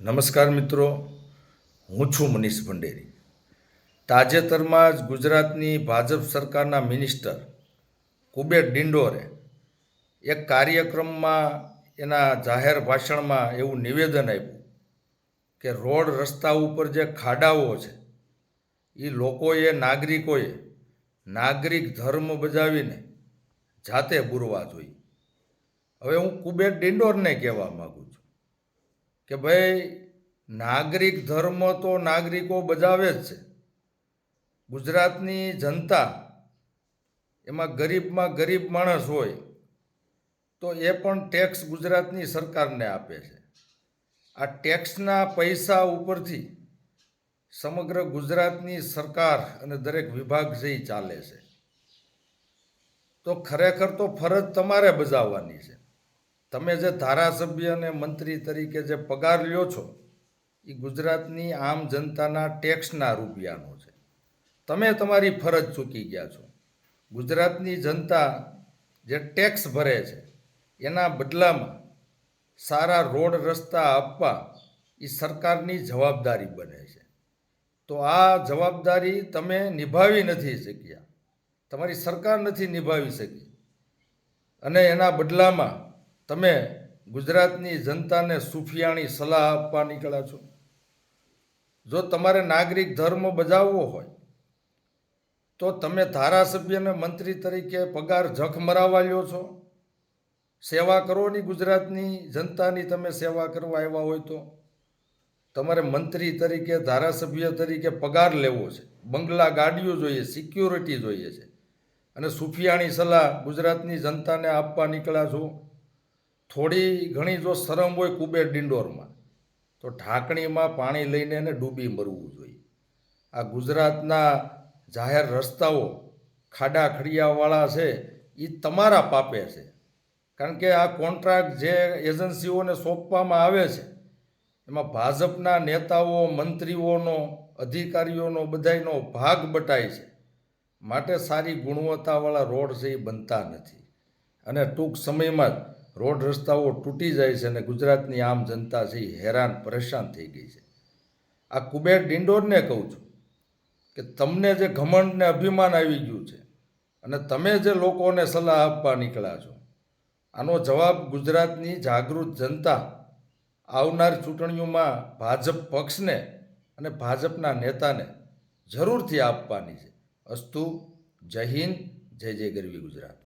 નમસ્કાર મિત્રો, હું છું મનીષ ભંડેરી. તાજેતરમાં જ ગુજરાતની ભાજપ સરકારના મિનિસ્ટર કુબેર ડિંડોરે એક કાર્યક્રમમાં એના જાહેર ભાષણમાં એવું નિવેદન આપ્યું કે રોડ રસ્તા ઉપર જે ખાડાઓ છે એ લોકોએ, નાગરિકોએ નાગરિક ધર્મ બજાવીને જાતે બુરવા જોઈએ. હવે હું કુબેર ડિંડોરને કહેવા માગું છું. કે ભાઈ, નાગરિક ધર્મ તો નાગરિકો બજાવે જ છે. ગુજરાતની જનતા એમાં ગરીબમાં ગરીબ માણસ હોય તો એ પણ ટેક્સ ગુજરાતની સરકારને આપે છે. આ ટેક્સના પૈસા ઉપરથી સમગ્ર ગુજરાતની સરકાર અને દરેક વિભાગ જે ચાલે છે. તો ખરેખર તો ફરજ તમારે બજાવવાની છે. તમે જે ધારાસભ્ય અને મંત્રી તરીકે જે પગાર લ્યો છો એ ગુજરાતની આમ જનતાના ટેક્સના રૂપિયાનો છે. તમે તમારી ફરજ ચૂકી ગયા છો. ગુજરાતની જનતા જે ટેક્સ ભરે છે, એના બદલામાં સારા રોડ રસ્તા આપવા એ સરકારની જવાબદારી બને છે. તો આ જવાબદારી તમે નિભાવી નથી શક્યા. તમારી સરકાર નથી નિભાવી શકી. અને એના બદલામાં તમે ગુજરાતની જનતાને સુફિયાણી સલાહ આપવા નીકળ્યા છો. જો તમારે નાગરિક ધર્મ બજાવવો હોય, તો તમે ધારાસભ્યને મંત્રી તરીકે પગાર જખ મરાવવા લ્યો છો. સેવા કરો ની ગુજરાતની જનતાની તમે સેવા કરવા આવ્યા હોય તો. તમારે મંત્રી તરીકે, ધારાસભ્ય તરીકે પગાર લેવો છે. બંગલા ગાડીઓ જોઈએ, સિક્યોરિટી જોઈએ છે. અને સુફિયાણી સલાહ ગુજરાતની જનતાને આપવા નીકળ્યા છો. થોડી ઘણી જો શરમ હોય કુબેર ડિંડોરમાં, તો ઢાંકણીમાં પાણી લઈને એને ડૂબી મરવું જોઈએ. આ ગુજરાતના જાહેર રસ્તાઓ ખાડા ખડિયાવાળા છે એ તમારા પાપે છે. કારણ કે આ કોન્ટ્રાક્ટ જે એજન્સીઓને સોંપવામાં આવે છે, એમાં ભાજપના નેતાઓ, મંત્રીઓનો, અધિકારીઓનો બધાયનો ભાગ બટાય છે. માટે સારી ગુણવત્તાવાળા રોડ છે એ બનતા નથી. અને ટૂંક સમયમાં જ રોડ રસ્તાઓ તૂટી જાય છે અને ગુજરાતની આમ જનતા છે એ હેરાન, પરેશાન થઈ ગઈ છે. આ કુબેર ડિંડોરને કહું છું કે તમને જે ઘમંડ ને અભિમાન આવી ગયું છે અને તમે જે લોકોને સલાહ આપવા નીકળ્યા છો, આનો જવાબ ગુજરાતની જાગૃત જનતા આવનાર ચૂંટણીઓમાં ભાજપ પક્ષને અને ભાજપના નેતાને જરૂરથી આપવાની છે. અસ્તુ, જય હિન્દ, જય જય ગરવી ગુજરાત.